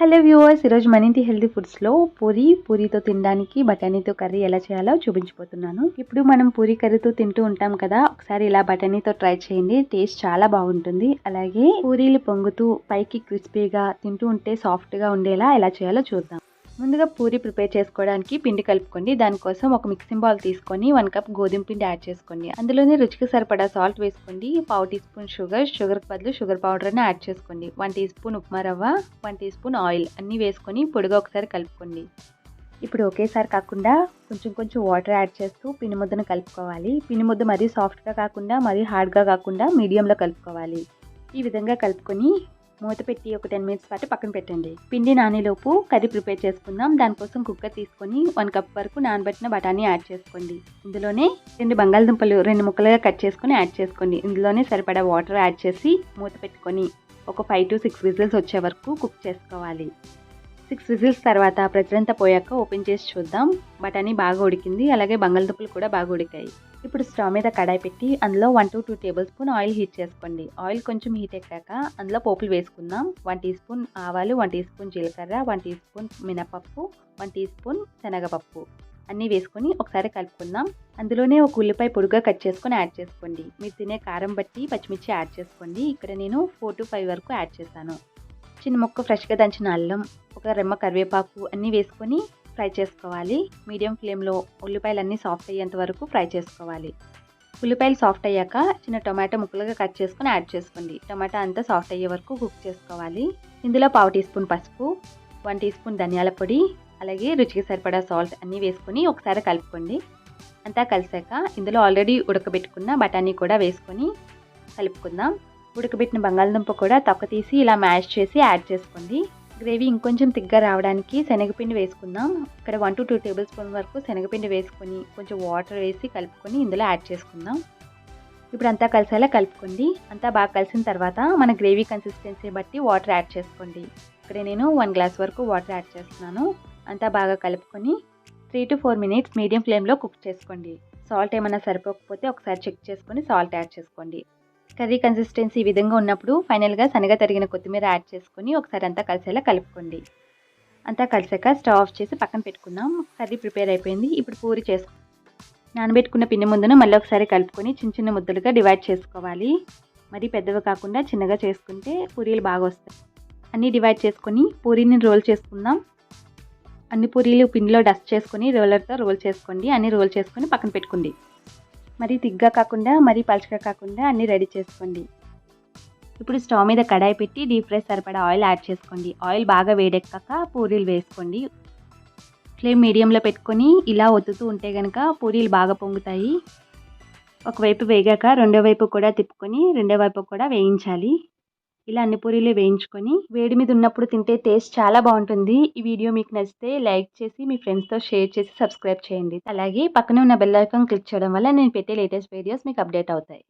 Hello viewers ఈరోజు మన ఇంటి హెల్తీ ఫుడ్స్లో పూరి పూరితో తినడానికి బఠానీతో కర్రీ ఎలా చేయాలో చూపించిపోతున్నాను ఇప్పుడు మనం పూరి కర్రీతో తింటూ ఉంటాం కదా ఒకసారి ఇలా బఠానీతో ట్రై చేయండి టేస్ట్ చాలా బాగుంటుంది. అలాగే పూరీలు పొంగుతూ పైకి క్రిస్పీగా తింటూ ఉంటే సాఫ్ట్గా ఉండేలా ఎలా చేయాలో చూద్దాం. ముందుగా పూరి ప్రిపేర్ చేసుకోవడానికి పిండి కలుపుకోండి. దానికోసం ఒక మిక్సింగ్ బౌల్ తీసుకొని వన్ కప్ గోధుమ పిండి యాడ్ చేసుకోండి. అందులోనే రుచికి సరిపడా సాల్ట్ వేసుకోండి. పావు టీ స్పూన్ షుగర్ షుగర్ బదులు షుగర్ పౌడర్ని యాడ్ చేసుకోండి. వన్ టీ స్పూన్ ఉప్మా రవ్వ వన్ టీ స్పూన్ ఆయిల్ అన్నీ వేసుకొని పొడిగా ఒకసారి కలుపుకోండి. ఇప్పుడు ఒకేసారి కాకుండా కొంచెం కొంచెం వాటర్ యాడ్ చేస్తూ పిండి ముద్దను కలుపుకోవాలి. పిండి ముద్ద మరీ సాఫ్ట్గా కాకుండా మరీ హార్డ్గా కాకుండా మీడియంలో కలుపుకోవాలి. ఈ విధంగా కలుపుకొని మూత పెట్టి ఒక టెన్ మినిట్స్ పాటు పక్కన పెట్టండి. పిండి నానేలోపు కర్రీ ప్రిపేర్ చేసుకుందాం. దానికోసం కుక్కర్ తీసుకొని వన్ కప్ వరకు నానబెట్టిన బఠానీ యాడ్ చేసుకోండి. ఇందులోనే రెండు బంగాళదుంపలు రెండు ముక్కలుగా కట్ చేసుకొని యాడ్ చేసుకోండి. ఇందులోనే సరిపడా వాటర్ యాడ్ చేసి మూత పెట్టుకొని ఒక ఫైవ్ టు సిక్స్ విజిల్స్ వచ్చే వరకు కుక్ చేసుకోవాలి. సిక్స్ విజిల్స్ తర్వాత ప్రెజర్ అంతా పోయాక ఓపెన్ చేసి చూద్దాం. బఠానీ బాగా ఉడికింది. అలాగే బంగాళదుంపలు కూడా బాగా ఉడికాయి. ఇప్పుడు స్టవ్ మీద కడాయి పెట్టి అందులో one two two tablespoon oil heat చేసుకోండి. ఆయిల్ కొంచెం హీట్ ఎక్కాక అందులో పోపులు వేసుకుందాం. వన్ టీ స్పూన్ ఆవాలు వన్ టీ స్పూన్ జీలకర్ర వన్ టీ స్పూన్ మినపప్పు వన్ టీ స్పూన్ శనగపప్పు అన్నీ వేసుకొని ఒకసారి కలుపుకుందాం. అందులోనే ఒక ఉల్లిపాయ పొడుగా కట్ చేసుకొని యాడ్ చేసుకోండి. మీరు తినే కారం బట్టి పచ్చిమిర్చి యాడ్ చేసుకోండి. ఇక్కడ నేను ఫోర్ టు ఫైవ్ వరకు యాడ్ చేశాను. చిన్న ముక్క ఫ్రెష్గా దంచిన అల్లం ఒక రెమ్మ కరివేపాకు అన్నీ వేసుకొని ఫ్రై చేసుకోవాలి. మీడియం ఫ్లేమ్లో ఉల్లిపాయలు అన్నీ సాఫ్ట్ అయ్యేంత వరకు ఫ్రై చేసుకోవాలి. ఉల్లిపాయలు సాఫ్ట్ అయ్యాక చిన్న టొమాటో ముక్కలుగా కట్ చేసుకొని యాడ్ చేసుకోండి. టొమాటో అంతా సాఫ్ట్ అయ్యే వరకు కుక్ చేసుకోవాలి. ఇందులో పావు టీ స్పూన్ పసుపు వన్ టీ స్పూన్ ధనియాల పొడి అలాగే రుచికి సరిపడా సాల్ట్ అన్నీ వేసుకొని ఒకసారి కలుపుకోండి. అంతా కలిసాక ఇందులో ఆల్రెడీ ఉడకబెట్టుకున్న బఠానీ కూడా వేసుకొని కలుపుకుందాం. ఉడకబెట్టిన బంగాళదుంప కూడా తొక్క తీసి ఇలా మ్యాష్ చేసి యాడ్ చేసుకోండి. గ్రేవీ ఇంకొంచెం తిగ్గా రావడానికి శనగపిండి వేసుకుందాం. ఇక్కడ one to two tablespoon వరకు శనగపిండి వేసుకొని కొంచెం వాటర్ వేసి కలుపుకొని ఇందులో యాడ్ చేసుకుందాం. ఇప్పుడు అంతా కలిసేలా కలుపుకోండి. అంతా బాగా కలిసిన తర్వాత మన గ్రేవీ కన్సిస్టెన్సీ బట్టి వాటర్ యాడ్ చేసుకోండి. ఇక్కడ నేను వన్ గ్లాస్ వరకు వాటర్ యాడ్ చేస్తున్నాను. అంతా బాగా కలుపుకొని three to four minutes medium ఫ్లేమ్లో కుక్ చేసుకోండి. సాల్ట్ ఏమైనా సరిపోకపోతే ఒకసారి చెక్ చేసుకొని సాల్ట్ యాడ్ చేసుకోండి. కర్రీ కన్సిస్టెన్సీ ఈ విధంగా ఉన్నప్పుడు ఫైనల్గా సన్నగా తరిగిన కొత్తిమీర యాడ్ చేసుకొని ఒకసారి అంతా కలిసేలా కలుపుకోండి. అంతా కలిసాక స్టవ్ ఆఫ్ చేసి పక్కన పెట్టుకుందాం. కర్రీ ప్రిపేర్ అయిపోయింది. ఇప్పుడు పూరి చేసుకో నానబెట్టుకున్న పిండి ముందును మళ్ళీ ఒకసారి కలుపుకొని చిన్న చిన్న ముద్దలుగా డివైడ్ చేసుకోవాలి. మరీ పెద్దవి కాకుండా చిన్నగా చేసుకుంటే పూరీలు బాగా వస్తాయి. అన్నీ డివైడ్ చేసుకొని పూరీని రోల్ చేసుకుందాం. అన్ని పూరీలు పిండిలో డస్ట్ చేసుకొని రోలర్తో రోల్ చేసుకోండి. అన్ని రోల్ చేసుకొని పక్కన పెట్టుకోండి. మరి తిగ్గా కాకుండా మరీ పలుచగా కాకుండా అన్నీ రెడీ చేసుకోండి. ఇప్పుడు స్టవ్ మీద కడాయి పెట్టి డీప్ ఫ్రై సరిపడా ఆయిల్ యాడ్ చేసుకోండి. ఆయిల్ బాగా వేడెక్కాక పూరీలు వేసుకోండి. ఫ్లేమ్ మీడియంలో పెట్టుకొని ఇలా ఒత్తుతూ ఉంటే కనుక పూరీలు బాగా పొంగుతాయి. ఒకవైపు వేగాక రెండో వైపు కూడా తిప్పుకొని రెండో వైపు కూడా వేయించాలి. ఇలా అన్ని పూరీలు వేయించుకొని వేడి మీద ఉన్నప్పుడు తింటే టేస్ట్ చాలా బాగుంటుంది. ఈ వీడియో మీకు నచ్చితే లైక్ చేసి మీ ఫ్రెండ్స్తో షేర్ చేసి సబ్స్క్రైబ్ చేయండి. అలాగే పక్కనే ఉన్న బెల్ ఐకాన్ క్లిక్ చేయడం వల్ల నేను పెట్టే లేటెస్ట్ వీడియోస్ మీకు అప్డేట్ అవుతాయి.